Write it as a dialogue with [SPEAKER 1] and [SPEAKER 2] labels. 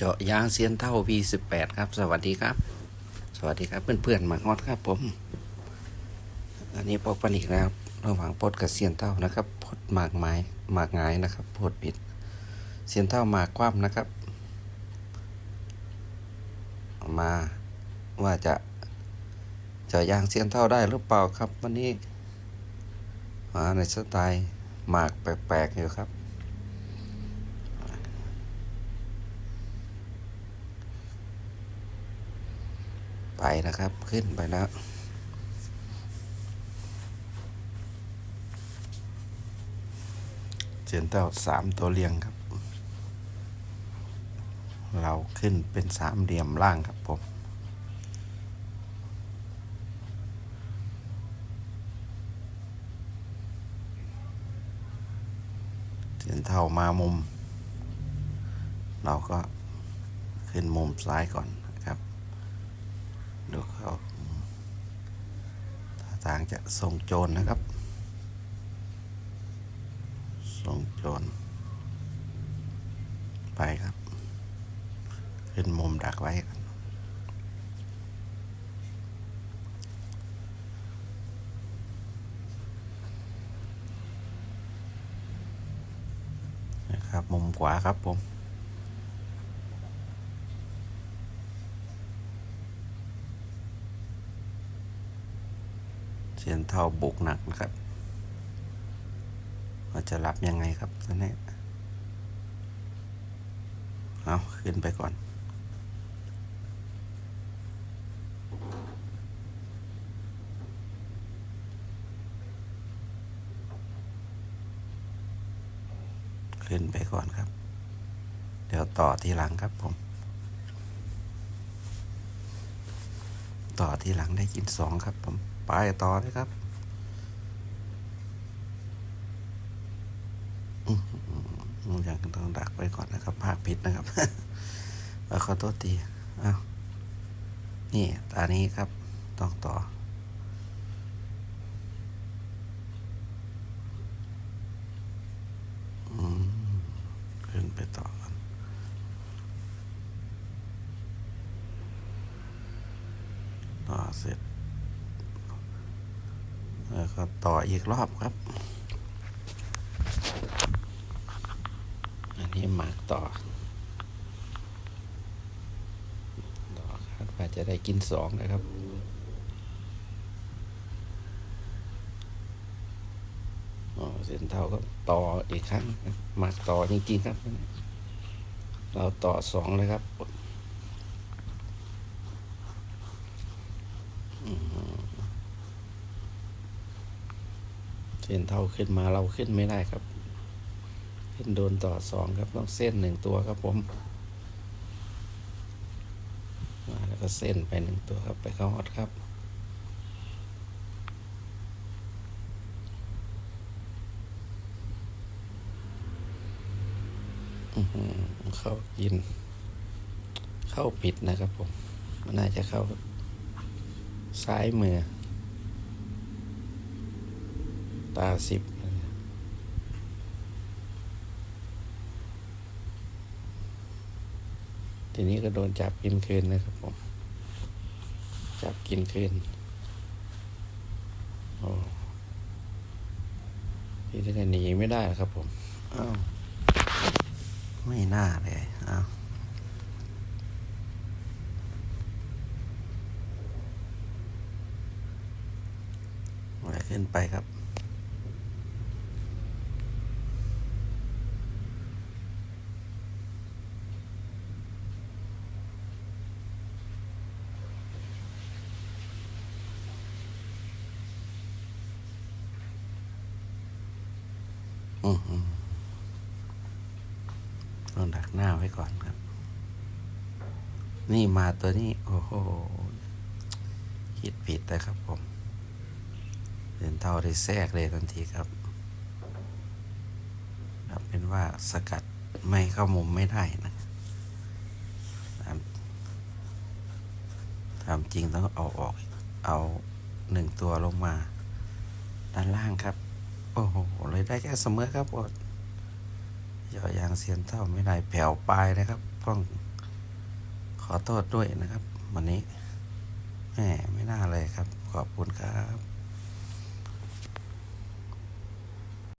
[SPEAKER 1] เจาะยางเซียนเท่า V18 ครับ สวัสดีครับ สวัสดีครับ เพื่อนๆมาฮอดครับผม อันนี้พบกันอีกแล้วครับระหว่างพดกับเซียนเท่านะครับพดหมากไม้หมากหงายนะครับพดปิด เซียนเท่าหมากคว่ำนะครับ มาว่าจะเจาะยางเซียนเท่าได้หรือเปล่าครับ วันนี้มาในสไตล์หมากแปลกๆอยู่ครับ ไปนะครับ ขึ้นไปแล้วเสียนเต้าสามตัวเรียงครับ เราขึ้นเป็นสามเหลี่ยมล่างครับผมเสียนเท่ามามุม เราก็ขึ้นมุมซ้ายก่อน ดูเขาท่าทางจะทรงโจรนะครับทรงโจร ไปครับ ขึ้นมุมดักไว้นะครับ มุมขวาครับผม เสียนเท่าบุกหนักนะครับว่าจะรับยังไงครับตอนนี้เอาขึ้นไปก่อน ขึ้นไปก่อนครับ เดี๋ยวต่อทีหลังครับผม ต่อทีหลังได้กินสองครับ ผมไปต่อเลยครับอื้อหือยังต้องดักไว้ก่อนนะครับภาพผิดนะครับขอโทษทีอ้าวนี่ตานี้ครับ ต้องต่อ ขึ้นไปต่อกันต่อ เสร็จ แล้วก็ต่ออีกรอบครับ อันนี้หมากต่อ ต่อคาดว่าจะได้กินสองนะครับเส้นเท่าก็ต่ออีกครั้งหมากต่อจริงๆครับ เราต่อสองเลยครับ เส้นเท่าขึ้นมาเราขึ้นไม่ได้ครับ ขึ้นโดนต่อสองครับต้องเส้นหนึ่งตัวครับผมมาแล้วก็เส้นไปหนึ่งตัวครับไปเข้าฮอตครับเข้ากิน เข้าผิดนะครับผม มันน่าจะเข้าซ้ายมือ ตาสิบทีนี้ก็โดนจับกินคืนนะครับผม จับกินคืนโอ้ทีนี้หนีไม่ได้ครับผม อ้าว ไม่น่าเลย อ้าวไหลขึ้นไปครับ อือหือต้องดักหน้าไว้ก่อนครับ นี่มาตัวนี้ โอ้โหคิดผิดนะครับผมเดินเท่าได้แทรกเลยทันทีครับนับเป็นว่าสกัดไม่เข้ามุมไม่ได้นะตามตามจริงต้องเอาออก เอาหนึ่งตัวลงมา ด้านล่างครับ อ้โหเลยได้แค่เสมอครับอดย่อยางเสียนเท่าไม่ได้แผ่วปลายนะครับต้องขอโทษด้วยนะครับ วันนี้แหมไม่น่าเลยครับ ขอบคุณครับ